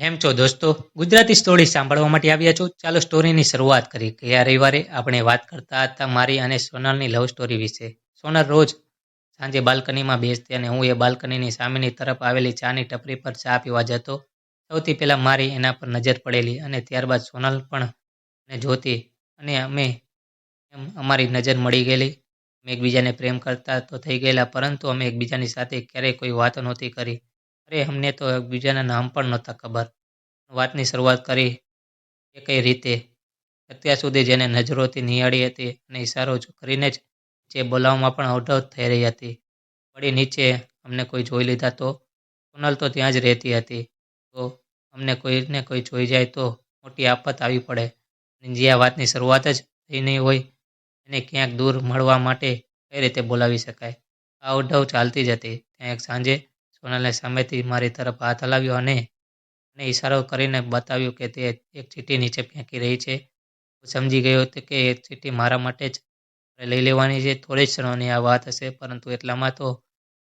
કેમ છો દોસ્તો? ગુજરાતી સ્ટોરી સાંભળવા માટે આવ્યા છો? ચાલો સ્ટોરીની શરૂઆત કરી ગયા રવિવારે આપણે વાત કરતા હતા મારી અને સોનલની લવ સ્ટોરી વિશે. સોનલ રોજ સાંજે બાલ્કનીમાં બેસતી અને હું એ બાલ્કનીની સામેની તરફ આવેલી ચાની ટપરી પર ચા પીવા જતો. સૌથી પહેલાં મારી એના પર નજર પડેલી અને ત્યારબાદ સોનલ પણ મને જોતી અને અમે એમ અમારી નજર મળી ગયેલી. અમે એકબીજાને પ્રેમ કરતા તો થઈ ગયેલા પરંતુ અમે એકબીજાની સાથે ક્યારેય કોઈ વાતો નહોતી કરી. અરે અમને તો એકબીજાના નામ પણ નહોતા ખબર. વાતની શરૂઆત કરી એ કઈ રીતે? અત્યાર સુધી જેને નજરોથી નિહાળી હતી અને ઇશારો કરીને જ જે બોલાવવામાં પણ અવઢવ થઈ રહી હતી, વળી નીચે અમને કોઈ જોઈ લીધા તો? સોનલ તો ત્યાં જ રહેતી હતી. તો અમને કોઈને કોઈ જોઈ જાય તો મોટી આફત આવી પડે. અને જે આ વાતની શરૂઆત જ થઈ નહીં હોય, એને ક્યાંક દૂર મળવા માટે કઈ રીતે બોલાવી શકાય? આ અવઢવ ચાલતી જ હતી. ત્યાં એક સાંજે સોનલને સામેથી મારી તરફ હાથ હલાવ્યો અને અને ઈશારો કરીને બતાવ્યું કે તે એક ચીઠી નીચે ફેંકી રહી છે. હું સમજી ગયો હતો કે એ ચીઠી મારા માટે જ લઈ લેવાની છે. થોડી જ ક્ષણોની આ વાત હશે, પરંતુ એટલામાં તો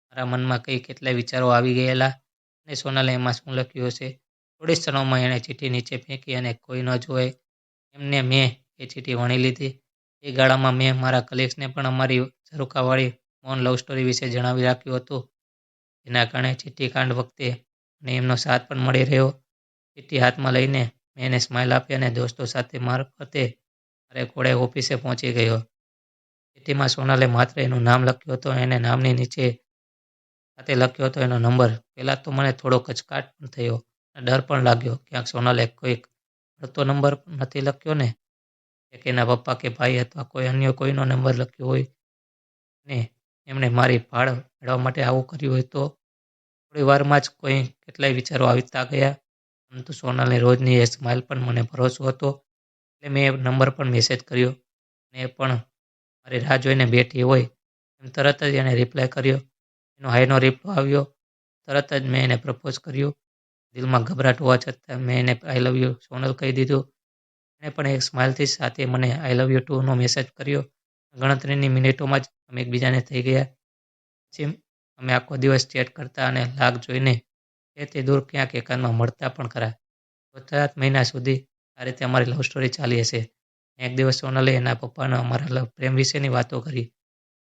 મારા મનમાં કંઈ કેટલાય વિચારો આવી ગયેલા અને સોનલે એમાં શું લખ્યું હશે? થોડી ક્ષણોમાં એણે ચીઠી નીચે ફેંકી અને કોઈ ન જોવે. એમને મેં એ ચીઠી વણી લીધી. એ ગાળામાં મેં મારા કલીગ્સને પણ અમારી ઝરૂકાવાળી મૌન લવ સ્ટોરી વિશે જણાવી રાખ્યું હતું. જેના કારણે ચિઠ્ઠી કાંડ વખતે અને એમનો સાથ પણ મળી રહ્યો. ચિઠ્ઠી હાથમાં લઈને મેં એને સ્માઇલ આપી અને દોસ્તો સાથે મારફતે મારે ઘોડે ઓફિસે પહોંચી ગયો. ચિઠ્ઠીમાં સોનલે માત્ર એનું નામ લખ્યું હતું એને નામની નીચે સાથે લખ્યો હતો એનો નંબર. પહેલાં તો મને થોડો કચકાટ પણ થયો અને ડર પણ લાગ્યો. ક્યાંક સોનલે કોઈક મળતો નંબર નથી લખ્યો ને? કે એના પપ્પા કે ભાઈ અથવા કોઈ અન્ય કોઈનો નંબર લખ્યો હોય ને એમણે મારી ભાળ મેળવવા માટે આવું કર્યું હોય તો થોડી વારમાં જ કોઈ કેટલાય વિચારો આવતા ગયા. પરંતુ સોનલની રોજની એ સ્માઇલ પણ મને ભરોસો હતો. એટલે મેં એ નંબર પણ મેસેજ કર્યો. અને એ પણ મારી રાહ જોઈને બેઠી હોય એમ તરત જ એણે રિપ્લાય કર્યો. એનો હાઈનો રિપ્લો આવ્યો. તરત જ મેં એને પ્રપોઝ કર્યું. દિલમાં ગભરાટ હોવા છતાં મેં એને આઈ લવ યુ સોનલ કહી દીધું. એણે પણ એક સ્માઇલથી સાથે મને આઈ લવ યુ ટુનો મેસેજ કર્યો. ગણતરીની મિનિટોમાં જ અમે એકબીજાને થઈ ગયા. જેમ અમે આખો દિવસ ચેટ કરતા અને લાગ જોઈને એ તે દૂર ક્યાંક એકાંતમાં મળતા પણ ખરા. સાત મહિના સુધી આ રીતે અમારી લવ સ્ટોરી ચાલી હશે. એક દિવસ સોનલે એના પપ્પાને અમારા લવ પ્રેમ વિશેની વાતો કરી.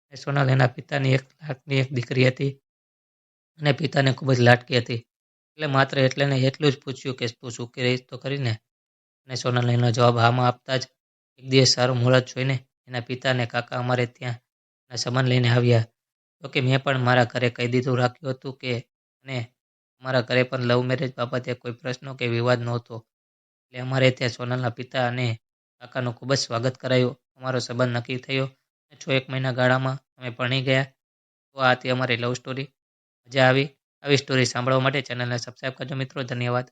અને સોનલ એના પિતાની એક લાટની એક દીકરી હતી અને પિતાને ખૂબ જ લાટકી હતી. એટલે માત્ર એટલે ને એટલું જ પૂછ્યું કે તું સુખી રહીશ તો કરીને. અને સોનલ એનો જવાબ હામાં આપતા જ એક દિવસ સારું મુહૂર્ત જોઈને એના પિતા અને કાકા અમારે ત્યાં સામાન લઈને આવ્યા. તો કે મેં પણ મારા ઘરે કહી દીધું, રાખ્યું હતું કે અને અમારા ઘરે પણ લવ મેરેજ બાબતે કોઈ પ્રશ્નો કે વિવાદ નહોતો. એટલે અમારે ત્યાં સોનલના પિતા અને કાકાનું ખૂબ જ સ્વાગત કરાયું. અમારો સંબંધ નક્કી થયો છ એક મહિના ગાળામાં અમે ભણી ગયા. તો આ હતી અમારી લવ સ્ટોરી મજા આવી. આવી સ્ટોરી સાંભળવા માટે ચેનલને સબસ્ક્રાઈબ કરજો મિત્રો. ધન્યવાદ.